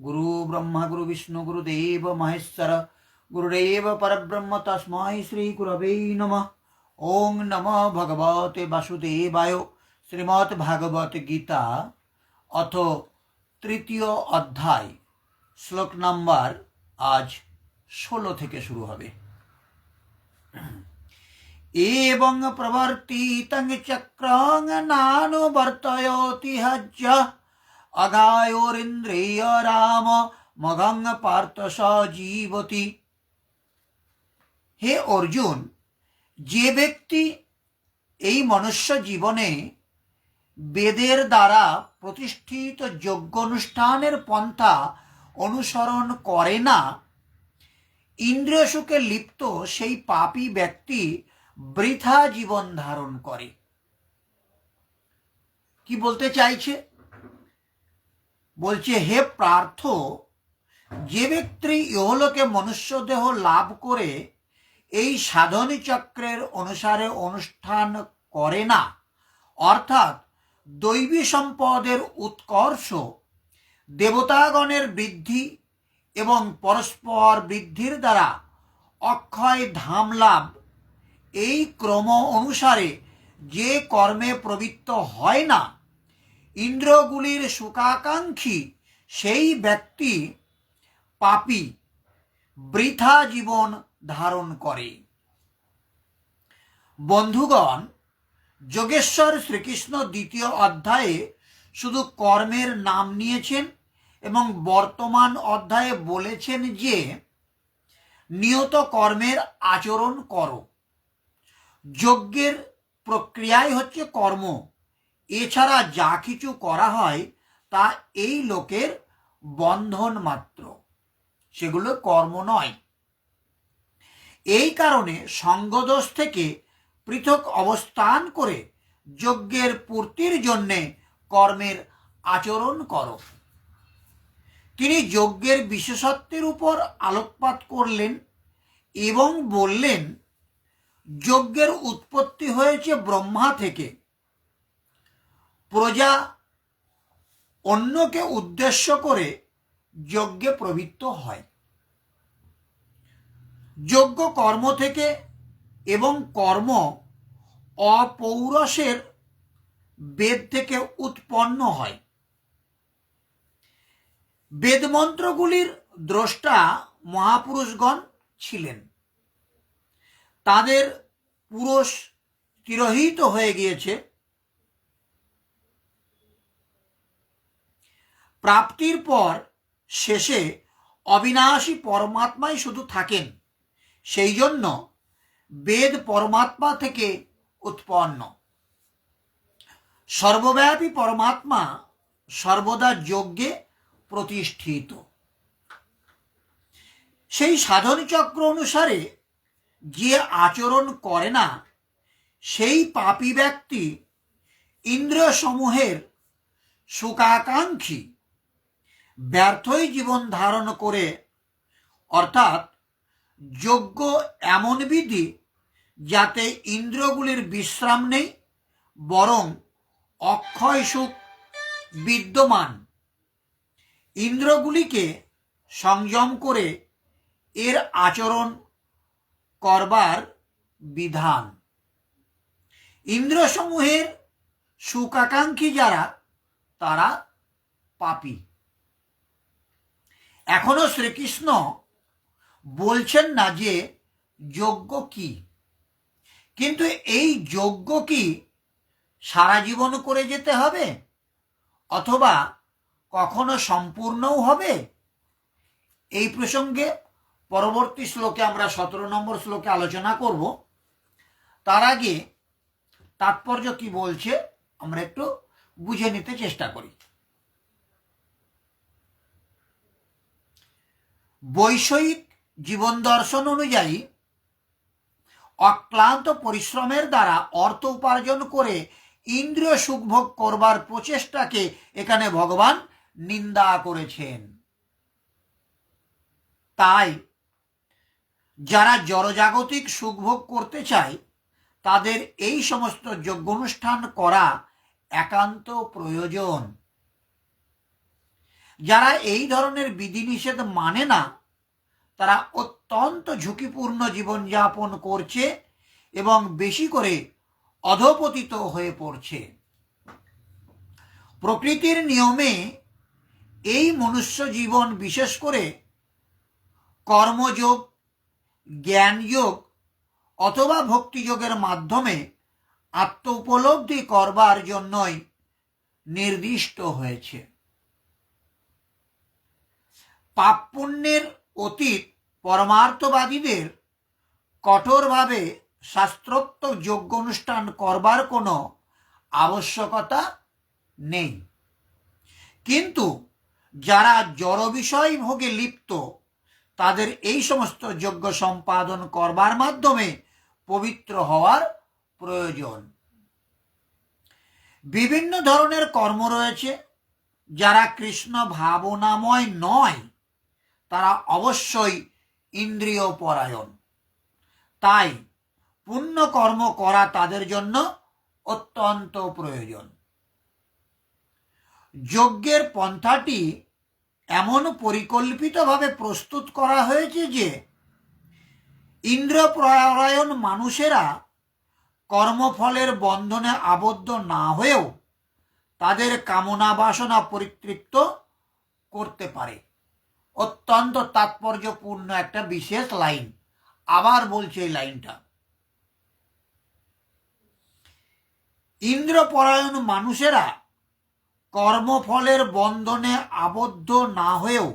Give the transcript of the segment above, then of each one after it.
গুরু ব্রহ্মা গুরু বিষ্ণু গুরুদেব মহেশ্বর গুরুদেব পরব্রহ্ম তস্मै শ্রী গুরবে নমঃ ওং নম ভগবতে বাসুদেবায় শ্রীমৎ ভাগবত গীতা অথ তৃতীয় অধ্যায় শ্লোক নাম্বার আজ ষোলো থেকে শুরু হবে। এবং প্রবর্তিতং চক্রং নানুবর্তয়তি অগায়োরিন্দ্রিয় রাম মগং পার্থ সজীবতি হে অর্জুন যে ব্যক্তি এই মনুষ্য জীবনে বেদের দ্বারা প্রতিষ্ঠিত যোগ্য যজ্ঞানুষ্ঠানের পন্থা অনুসরণ করে না, ইন্দ্রিয় সুখে লিপ্ত সেই পাপী ব্যক্তি বৃথা জীবন ধারণ করে। কি বলতে চাইছে? বলছে, হে প্রার্থ যে ব্যক্তি ইহলোকে মনুষ্য দেহ লাভ করে, এই সাধনী চক্রের অনুসারে অনুষ্ঠান করে না। অর্থাৎ দৈবী সম্পদের উৎকর্ষ দেবতাগণের বৃদ্ধি এবং পরস্পর বৃদ্ধির দ্বারা অক্ষয় ধাম লাভ। এই ক্রম অনুসারে যে কর্মে প্রবৃত্ত হয় না ইন্দ্রগুলির সুখাকাঙ্ক্ষী সেই ব্যক্তি পাপী বৃথা জীবন ধারণ করে। বন্ধুগণ, যোগেশ্বর শ্রীকৃষ্ণ দ্বিতীয় অধ্যায়ে শুধু কর্মের নাম নিয়েছেন এবং বর্তমান অধ্যায়ে বলেছেন যে, নিয়ত কর্মের আচরণ করো। যজ্ঞের প্রক্রিয়াই হচ্ছে কর্ম। এছাড়া যা কিছু করা হয় তা এই লোকের বন্ধন মাত্র। সেগুলো কর্ম নয়। এই কারণে সঙ্গদোষ থেকে পৃথক অবস্থান করে যজ্ঞের পূর্তির জন্যে কর্মের আচরণ করো। তিনি যজ্ঞের বিশেষত্বের উপর আলোকপাত করলেন এবং বললেন, যজ্ঞের উৎপত্তি হয়েছে ব্রহ্মা থেকে। প্রজা অন্যকে উদ্দেশ্য করে যজ্ঞে প্রবৃত্ত হয়। যজ্ঞ কর্ম থেকে এবং কর্ম অপৌরসের বেদ থেকে উৎপন্ন হয়। বেদমন্ত্রগুলির দ্রষ্টা মহাপুরুষগণ ছিলেন। তাদের পুরুষ তিরোহিত হয়ে গিয়েছে। প্রাপ্তির পর শেষে অবিনাশী পরমাত্মাই শুধু থাকেন। সেই জন্য বেদ পরমাত্মা থেকে উৎপন্ন। সর্বব্যাপী পরমাত্মা সর্বদা যজ্ঞে প্রতিষ্ঠিত। সেই সাধন চক্র অনুসারে যে আচরণ করে না, সেই পাপী ব্যক্তি ইন্দ্রিয় সমূহের সুখাকাঙ্ক্ষী ব্যর্থই জীবন ধারণ করে। অর্থাৎ যোগ্য এমন বিধি যাতে ইন্দ্রগুলির বিশ্রাম নেই, বরং অক্ষয় সুখ বিদ্যমান। ইন্দ্রগুলিকে সংযম করে এর আচরণ করবার বিধান। ইন্দ্রসমূহের সুখাকাঙ্ক্ষী যারা, তারা পাপী। এখনও শ্রীকৃষ্ণ বলছেন না যে যজ্ঞ কি। কিন্তু এই যজ্ঞ কি সারা জীবন করে যেতে হবে? অথবা কখনো সম্পূর্ণও হবে? এই প্রসঙ্গে পরবর্তী শ্লোকে আমরা সতেরো নম্বর শ্লোকে আলোচনা করব। তার আগে তাৎপর্য কি বলছে, আমরা একটু বুঝে নিতে চেষ্টা করি। বৈষয়িক জীবন দর্শন অনুযায়ী অক্লান্ত পরিশ্রমের দ্বারা অর্থ উপার্জন করে ইন্দ্রিয় সুখভোগ করবার প্রচেষ্টাকে এখানে ভগবান নিন্দা করেছেন। তাই যারা জড়জাগতিক সুখভোগ করতে চায়, তাদের এই সমস্ত যজ্ঞ অনুষ্ঠান করা একান্ত প্রয়োজন। যারা এই ধরনের বিধিনিষেধ মানে না, তারা অত্যন্ত ঝুঁকিপূর্ণ জীবনযাপন করছে এবং বেশি করে অধপতিত হয়ে পড়ছে। প্রকৃতির নিয়মে এই মনুষ্য জীবন বিশেষ করে কর্মযোগ, জ্ঞানযোগ অথবা ভক্তিযোগের মাধ্যমে আত্ম উপলব্ধি করবার জন্যই নির্দিষ্ট হয়েছে। পাপ পুণ্যের অতীত পরমার্থবাদীদের কঠোরভাবে শাস্ত্রোক্ত যোগ্য অনুষ্ঠান করবার কোনো আবশ্যকতা নেই। কিন্তু যারা জড় বিষয় ভোগে লিপ্ত, তাদের এই সমস্ত যোগ্য সম্পাদন করবার মাধ্যমে পবিত্র হওয়ার প্রয়োজন। বিভিন্ন ধরনের কর্ম রয়েছে, যারা কৃষ্ণ ভাবনাময় নয় তারা অবশ্যই ইন্দ্রিয় পরায়ণ। তাই পুণ্য কর্ম করা তাদের জন্য অত্যন্ত প্রয়োজন। যজ্ঞের পন্থাটি এমন পরিকল্পিতভাবে প্রস্তুত করা হয়েছে যে ইন্দ্রপরায়ণ মানুষেরা কর্মফলের বন্ধনে আবদ্ধ না হয়েও তাদের কামনা বাসনা পরিতৃপ্ত করতে পারে। অত্যন্ত তাৎপর্যপূর্ণ একটা বিশেষ লাইন। আবার বলছে এই লাইনটা। ইন্দ্রপরায়ণ মানুষেরা কর্মফলের বন্ধনে আবদ্ধ না হয়েও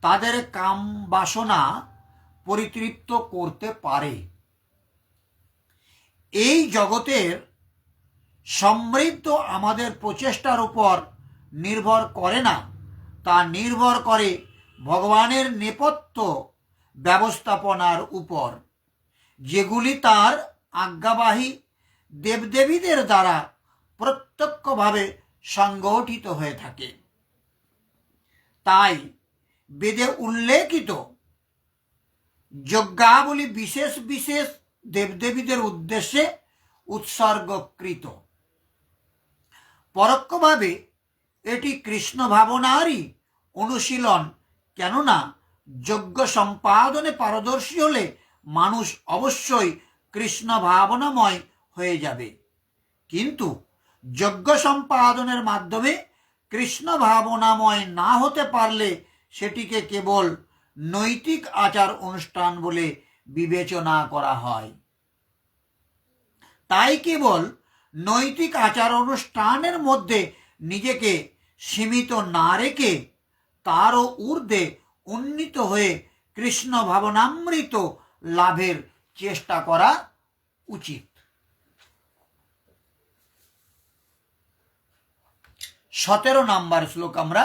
তাদের কাম বাসনা পরিতৃপ্ত করতে পারে। এই জগতের সমৃদ্ধ আমাদের প্রচেষ্টার উপর নির্ভর করে না, তা নির্ভর করে ভগবানের নেপথ্য ব্যবস্থাপনার উপর, যেগুলি তার আজ্ঞাবাহী দেবদেবীদের দ্বারা প্রত্যক্ষভাবে সংগঠিত হয়ে থাকে। তাই বেদে উল্লেখিত যজ্ঞাবলী বিশেষ বিশেষ দেবদেবীদের উদ্দেশ্যে উৎসর্গকৃত। পরোক্ষভাবে এটি কৃষ্ণ ভাবনারই অনুশীলন কেননা যজ্ঞ সম্পাদনে পারদর্শী হলে মানুষ অবশ্যই কৃষ্ণ ভাবনাময় হয়ে যাবে। কিন্তু যজ্ঞ সম্পাদনের মাধ্যমে কৃষ্ণ ভাবনাময় না হতে পারলে সেটিকে কেবল নৈতিক আচার অনুষ্ঠান বলে বিবেচনা করা হয়। তাই কেবল নৈতিক আচার অনুষ্ঠানের মধ্যে নিজেকে সীমিত না রেখে তারও ঊর্ধ্বে উন্নীত হয়ে কৃষ্ণ ভাবনামৃত লাভের চেষ্টা করা উচিত। সতেরো নাম্বার শ্লোক আমরা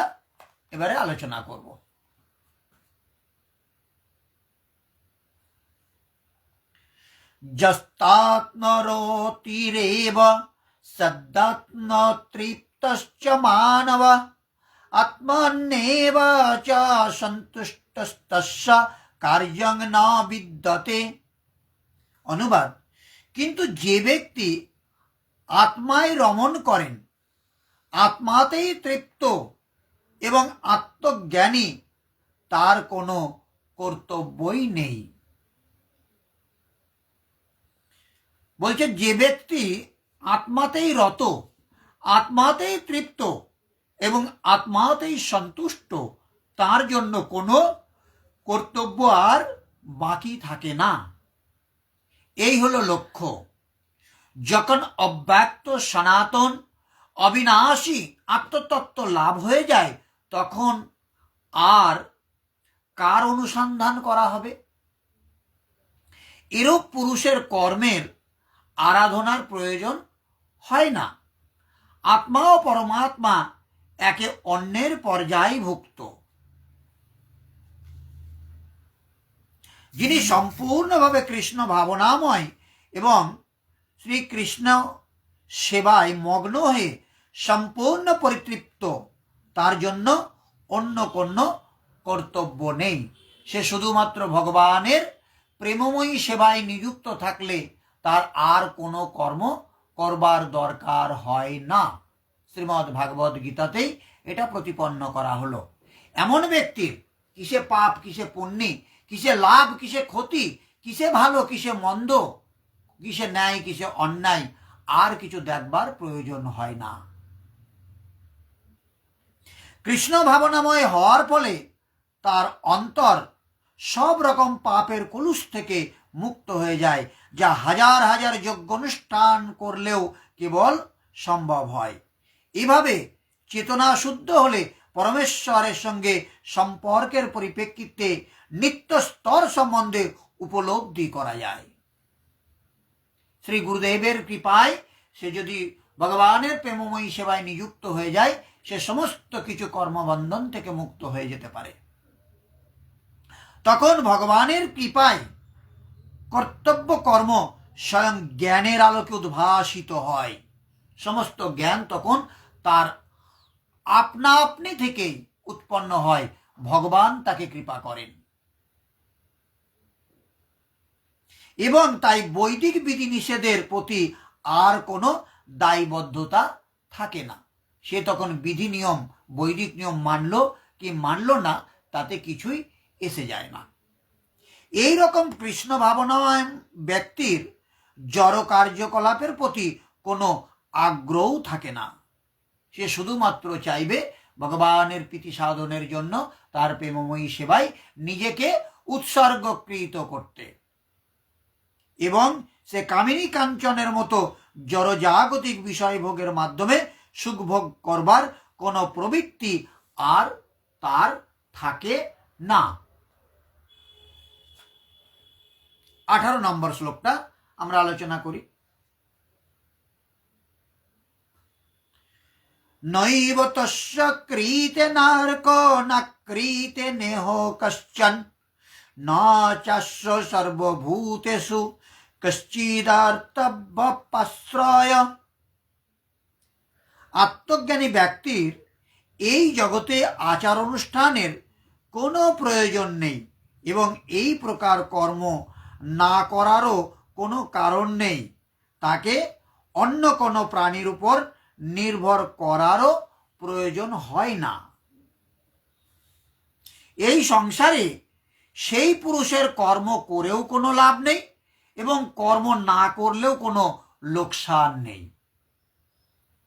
এবারে আলোচনা করব। যস্তাত্মরতিরেব সদ্দাত্ম তৃপ্তশ্চ মানব আত্মন্যেব চ কার্যং ন বিদ্যতে অনুবাদ কিন্তু যে ব্যক্তি আত্মায় রমণ করেন আত্মাতেই তৃপ্ত এবং আত্মজ্ঞানী তার কোনো কর্তব্যই নেই বলছে যে ব্যক্তি আত্মাতেই রত আত্মাতেই তৃপ্ত এবং আত্মাতেই সন্তুষ্ট, তার জন্য কোনো কর্তব্য আর বাকি থাকে না। এই হলো লক্ষ্য। যখন অব্যক্ত সনাতন অবিনাশী আত্মতত্ত্ব লাভ হয়ে যায়, তখন আর কার অনুসন্ধান করা হবে? এরূপ পুরুষের কর্মের আরাধনার প্রয়োজন হয় না। আত্মা ও পরমাত্মা একে অন্যের পর্যায়ভুক্ত যিনি সম্পূর্ণভাবে কৃষ্ণ ভাবনাময় এবং শ্রীকৃষ্ণ সেবায় মগ্ন হয়ে সম্পূর্ণ পরিতৃপ্ত, তার জন্য অন্য কোনো কর্তব্য নেই। সে শুধুমাত্র ভগবানের প্রেমময়ী সেবায় নিযুক্ত থাকলে তার আর কোনো কর্ম করবার দরকার হয় না। শ্রীমৎ ভাগবত গীতাতেই এটা প্রতিপন্ন করা হলো। এমন ব্যক্তির কিসে পাপ, কিসে পুণ্যি, কিসে লাভ, কিসে ক্ষতি, কিসে ভালো, কিসে মন্দ, কিসে ন্যায়, কিসে অন্যায়, আর কিছু দেখবার প্রয়োজন হয় না। কৃষ্ণ ভাবনাময় হওয়ার ফলে তার অন্তর সব রকম পাপের কুলুষ থেকে মুক্ত হয়ে যায়, যা হাজার হাজার যজ্ঞ অনুষ্ঠান করলেও কেবল সম্ভব হয়। এভাবে চেতনা শুদ্ধ হলে পরমেশ্বরের সঙ্গে সম্পর্কের পরিপ্রেক্ষিতে নিত্য স্তর সম্বন্ধে উপলব্ধি করা যায়। শ্রী গুরুদেবের কৃপায় সে যদি ভগবানের প্রেমময়ী সেবায় নিযুক্ত হয়ে যায়, সে সমস্ত কিছু কর্মবন্ধন থেকে মুক্ত হয়ে যেতে পারে। তখন ভগবানের কৃপায় কর্তব্য কর্ম স্বয়ং জ্ঞানের আলোকে উদ্ভাসিত হয়। সমস্ত জ্ঞান তখন তার আপনা আপনি থেকেই উৎপন্ন হয়। ভগবান তাকে কৃপা করেন। এবং তাই বৈদিক বিধিনিষেধের প্রতি আর কোনো দায়বদ্ধতা থাকে না। সে তখন বিধি নিয়ম, বৈদিক নিয়ম মানল কি মানল না, তাতে কিছুই এসে যায় না। এই রকম কৃষ্ণ ভাবনাময় ব্যক্তির জড় কার্যকলাপের প্রতি কোনো আগ্রহ থাকে না। সে শুধুমাত্র চাইবে ভগবানের প্রীতি সাধনের জন্য তার প্রেমময়ী সেবায় নিজেকে উৎসর্গকৃত করতে। এবং সে কামিনী কাঞ্চনের মতো জড়জাগতিক বিষয়ভোগের মাধ্যমে সুখভোগ করবার কোনো প্রবৃত্তি আর তার থাকে না। আঠারো নম্বর শ্লোকটা আমরা আলোচনা করি। নৈব ক্রীতে নার্ক না ক্রীতে নেহ কশ্চন না চাস্য সর্বভূতেষু কশ্চিদার্তব্যপাশ্রয় আত্মজ্ঞানী ব্যক্তির এই জগতে আচার অনুষ্ঠানের কোনো প্রয়োজন নেই এবং এই প্রকার কর্ম না করারও কোনো কারণ নেই। তাকে অন্য কোনো প্রাণীর উপর নির্ভর করারও প্রয়োজন হয় না। এই সংসারে সেই পুরুষের কর্ম করেও কোনো লাভ নেই এবং কর্ম না করলেও কোনো লোকসান নেই।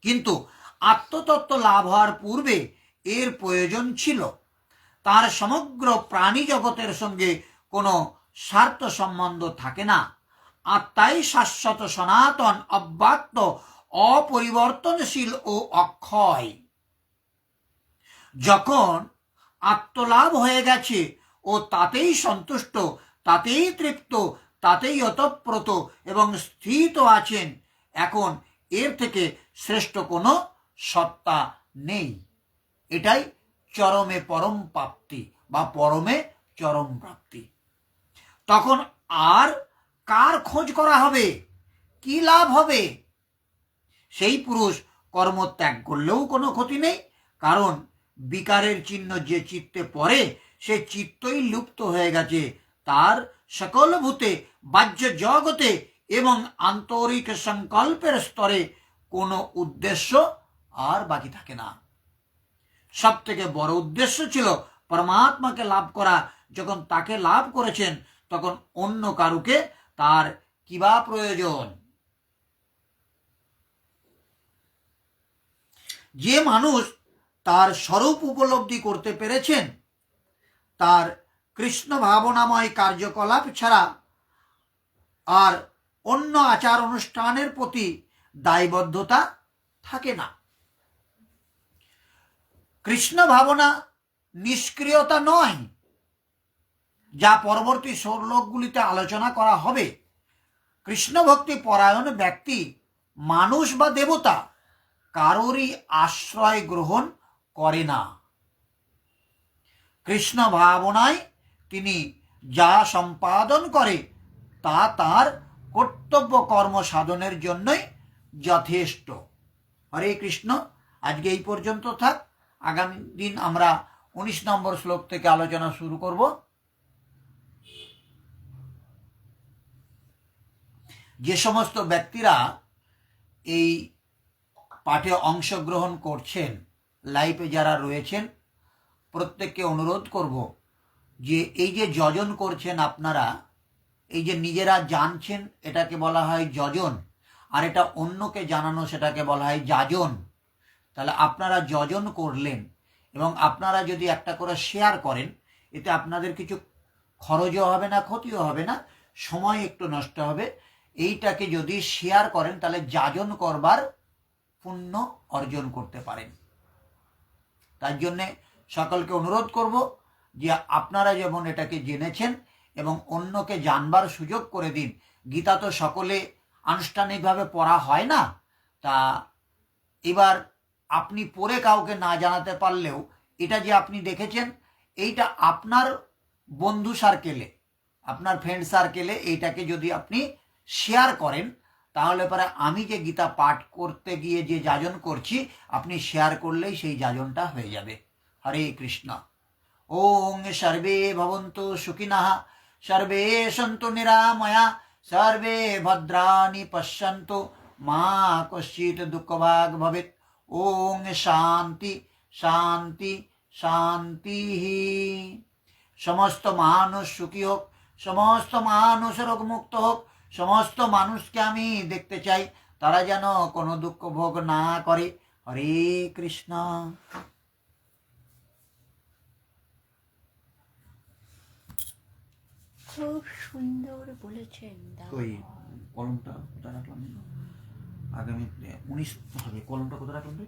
কিন্তু আত্মতত্ত্ব লাভ হওয়ার পূর্বে এর প্রয়োজন ছিল। তার সমগ্র প্রাণী জগতের সঙ্গে কোনো স্বার্থ সম্বন্ধ থাকে না। আত্মাই শাশ্বত সনাতন অব্যাক্ত অপরিবর্তনশীল ও অক্ষয়। যখন আত্মলাভ হয়ে গেছে ও তাতেই সন্তুষ্ট, তাতেই তৃপ্ত, তাতেই অতপ্রত এবং স্থিত আছেন, এখন এর থেকে শ্রেষ্ঠ কোনো সত্তা নেই। এটাই চরমে পরম প্রাপ্তি বা পরমে চরম প্রাপ্তি। তখন আর কার খোঁজ করা হবে? কি লাভ হবে? সেই পুরুষ কর্ম ত্যাগ করলেও কোনো ক্ষতি নেই, কারণ বিকারের চিহ্ন যে চিত্তে পড়ে, সে চিত্তই লুপ্ত হয়ে গেছে। তার সকল ভূতে, বাহ্য জগতে এবং আন্তরিক সংকল্পের স্তরে কোনো উদ্দেশ্য আর বাকি থাকে না। সব থেকে বড় উদ্দেশ্য ছিল পরমাত্মাকে লাভ করা। যখন তাকে লাভ করেছেন, তখন অন্য কারুকে তার কিবা প্রয়োজন? যে মানুষ তার স্বরূপ উপলব্ধি করতে পেরেছেন, তার কৃষ্ণ ভাবনাময় কার্যকলাপ ছাড়া আর অন্য আচার অনুষ্ঠানের প্রতি দায়বদ্ধতা থাকে না। কৃষ্ণ ভাবনা নিষ্ক্রিয়তা নয়, যা পরবর্তী শ্লোকগুলিতে আলোচনা করা হবে। কৃষ্ণ ভক্তি পরায়ণ ব্যক্তি, মানুষ বা দেবতা কারোরই আশ্রয় গ্রহণ করে না। কৃষ্ণ ভাবনায় তিনি যা সম্পাদন করে, তা তার কর্তব্য কর্ম সাধনের জন্যই যথেষ্ট। হরে কৃষ্ণ, আজকে এই পর্যন্ত থাক। আগামী দিন আমরা উনিশ নম্বর শ্লোক থেকে আলোচনা শুরু করব। যে সমস্ত ব্যক্তিরা এই পাঠে অংশগ্রহণ করছেন লাইভে যারা রয়েছেন, প্রত্যেককে অনুরোধ করব যে এই যে যজন করছেন আপনারা, এই যে নিজেরা জানছেন এটাকে বলা হয় যজন, আর এটা অন্যকে জানানো সেটাকে বলা হয় যাজন, তাহলে আপনারা যজন করলেন এবং আপনারা যদি একটা করে শেয়ার করেন, এতে আপনাদের কিছু খরচও হবে না, ক্ষতিও হবে না, সময় একটু নষ্ট হবে। এইটাকে যদি শেয়ার করেন, তাহলে যাজন করবার পুণ্য অর্জন করতে পারেন। তার জন্যে সকলকে অনুরোধ করব যে আপনারা যেমন এটাকে জেনেছেন এবং অন্যকে জানবার সুযোগ করে দিন, গীতা তো সকলে আনুষ্ঠানিকভাবে পড়া হয় না, তা এবার আপনি পড়ে কাউকে না জানাতে পারলেও এটা যে আপনি দেখেছেন, এইটা আপনার বন্ধু সার্কেলে আপনার ফ্রেন্ড সার্কেলে এইটাকে যদি আপনি শেয়ার করেন তাহলে পরে আমি যে গীতা পাঠ করতে গিয়ে যে যাজন করছি, আপনি শেয়ার করলেই সেই যাজনটা হয়ে যাবে। হরে কৃষ্ণ। ওং সর্বে ভবন্তু সুখিনঃ, সর্বে সন্তু নিরাময়া, সর্বে ভদ্রাণি পশ্যন্তু। মা কশ্চিৎ দুঃখভাগ ভবেত ওং শান্তি শান্তি শান্তি। সমস্ত মানুষ সুখী হোক, সমস্ত মানুষ রোগমুক্ত হোক সমস্ত মানুষকে আমি দেখতে চাই। তারা যেন কোনো দুঃখ ভোগ না করে। হরে কৃষ্ণ। খুব সুন্দর বলেছেন। ওই কলমটা কোথায় রাখলাম? আগামী উনিশ হবে কলমটা কোথায় রাখলাম রে?